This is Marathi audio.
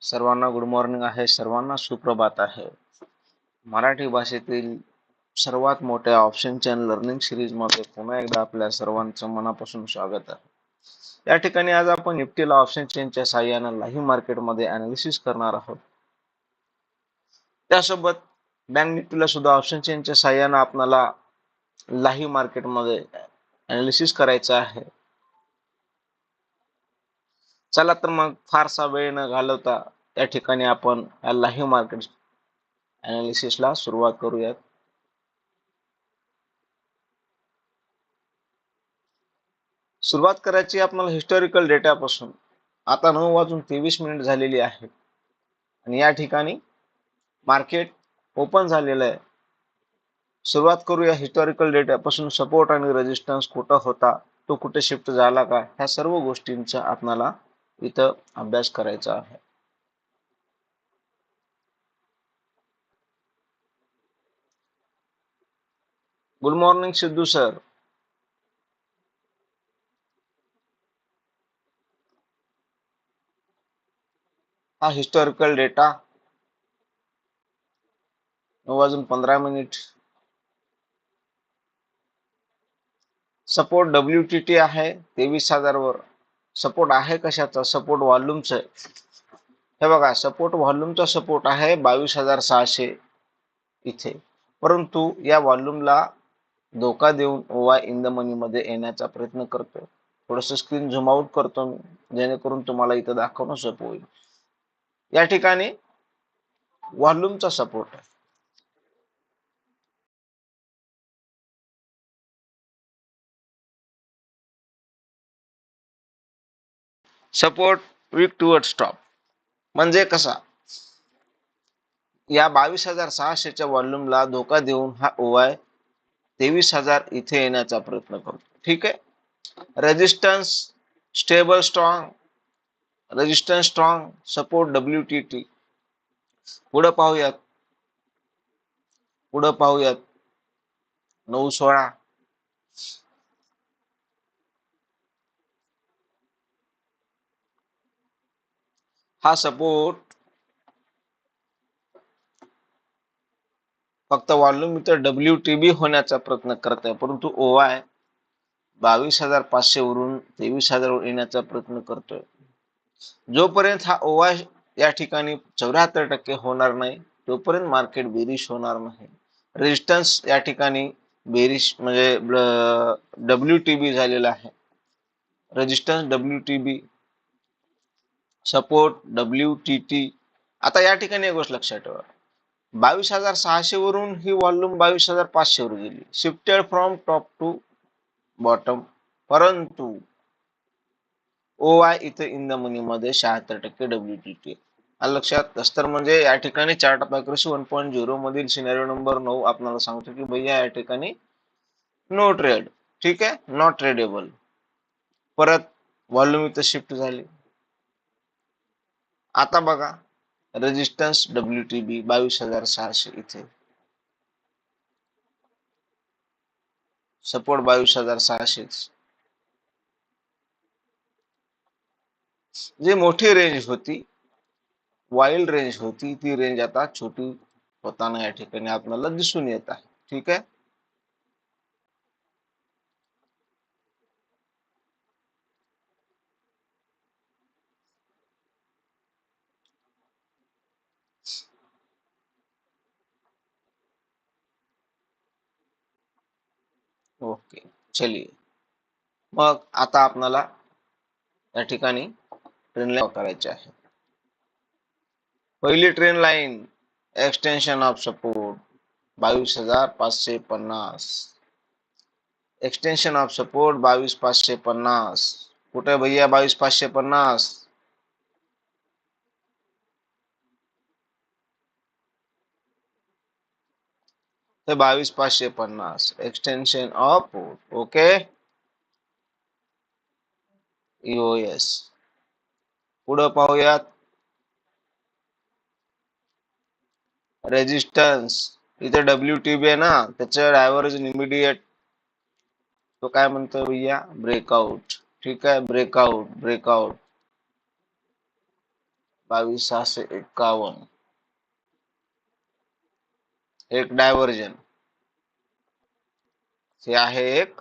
सर्वांना गुड मॉर्निंग आहे सर्वांना सुप्रभात आहे. मराठी भाषेतील सर्वात मोठ्या ऑप्शन चॅन लर्निंग सिरीजमध्ये पुन्हा एकदा आपल्या सर्वांचं मनापासून स्वागत आहे. या ठिकाणी आज आपण निफ्टीला ऑप्शन चेनच्या साह्यानं लाईव्ह मार्केटमध्ये अनालिसिस करणार आहोत. त्यासोबत बँक निफ्टीला सुद्धा ऑप्शन चेनच्या साह्यानं आपल्याला लाईव्ह मार्केटमध्ये अनालिसिस करायचं आहे. चला तर मग फारसा वेळ न घालवता त्या ठिकाणी आपण या लाईव्ह मार्केट अनालिसिसला सुरुवात करूयात. सुरुवात करायची आपल्याला हिस्टॉरिकल डेटापासून आता नऊ वाजून तेवीस मिनिट झालेली आहे. आणि या ठिकाणी मार्केट ओपन झालेलं आहे. सुरुवात करूया हिस्टॉरिकल डेटापासून सपोर्ट आणि रेजिस्टन्स कुठं होता तो कुठे शिफ्ट झाला का ह्या सर्व गोष्टींचा आपल्याला इथं अभ्यास करायचा आहे. Good morning Siddhu sir. हा हिस्टॉरिकल डेटा. नऊ वाजून पंधरा minute. Support W T T आहे तेवीस हजार वर सपोर्ट आहे कशाचा? सपोर्ट व्हॉल्यूमचं हे बघा सपोर्ट व्हॉल्यूमचा सपोर्ट आहे बावीस हजार सहाशे इथे. परंतु या व्हॉल्यूमला धोका देऊन ओवाय इन द मनी मध्ये येण्याचा प्रयत्न करतोय. थोडस स्क्रीन झूम आउट करतो मी जेणेकरून तुम्हाला इथं दाखवणं सोपं होईल. या ठिकाणी व्हॉल्यूमचा सपोर्ट आहे. सपोर्ट वीक टुवर्ड स्टॉप म्हणजे कसा? या बावीस हजार सहाशेच्या वॉल्यूमला धोका देऊन हा ओवाय तेवीस हजार इथे येण्याचा प्रयत्न करतो. ठीक आहे? Resistance stable strong resistance strong support W T T पुढं पाहूयात. पुढं पाहूयात. नऊ सोळा. हा सपोर्ट फक्त वॉल्यूम इतर डब्ल्यू टी बी होण्याचा प्रयत्न करत आहे परंतु ओवाय बावीस हजार पाचशे वरून तेवीस हजारवर येण्याचा प्रयत्न करतोय. जोपर्यंत हा ओवाय या ठिकाणी चौऱ्याहत्तर टक्के होणार नाही तोपर्यंत मार्केट बेरिश होणार नाही. रेजिस्टन्स या ठिकाणी बेरिश म्हणजे डब्ल्यू टी बी झालेला आहे. Resistance W T B support W T T आता या ठिकाणी एक गोष्ट लक्षात ठेवा. बावीस हजार सहाशे वरून ही वॉल्यूम बावीस हजार पाचशे वर गेली. Shifted from top to bottom परंतु ओ आय इथे इन द मनी मध्ये शहात्तर टक्के डब्ल्यू टी टी लक्षात तर म्हणजे या ठिकाणी chart of accuracy one point zero मधील सिनेरिओ नंबर नऊ आपल्याला सांगतो की भैया या ठिकाणी नो ट्रेड ठीक आहे? नॉट ट्रेडेबल परत व्हॉल्यूम इथं शिफ्ट झाली. आता बघा. रेजिस्टन्स डब्ल्यू टी बी बावीस हज़ार सहाशे इथे. सपोर्ट बावीस हज़ार सहाशेच जी मोठी रेंज होती वाईल्ड रेंज होती, ती रेंज आता छोटी होताना या ठिकाणी आपल्याला दिसून येत आहे. ठीक आहे? ओके. चलिए. मग आता आपल्याला या ठिकाणी ट्रेन लाईन करायची आहे. पहिली trend line extension of support बावीस हजार पाचशे पन्नास. एक्सटेन्शन ऑफ सपोर्ट बावीस पाचशे पन्नास. कुठे भैया बावीस पाचशे पन्नास? ते बावीस पाचशे पन्नास। एक्सटेन्शन ऑफ़ ओके एस पुढं पाहूयात। रेजिस्टन्स इथे डब्ल्यू टी बी आहे ना, त्याचं डायव्हर्ज इमिडिएट तो काय म्हणतो भैया? ब्रेकआउट ठीक आहे ब्रेकआउट ब्रेकआउट बावीस सहाशे एक्कावन्न एक डायव्हर्जन हे आहे एक.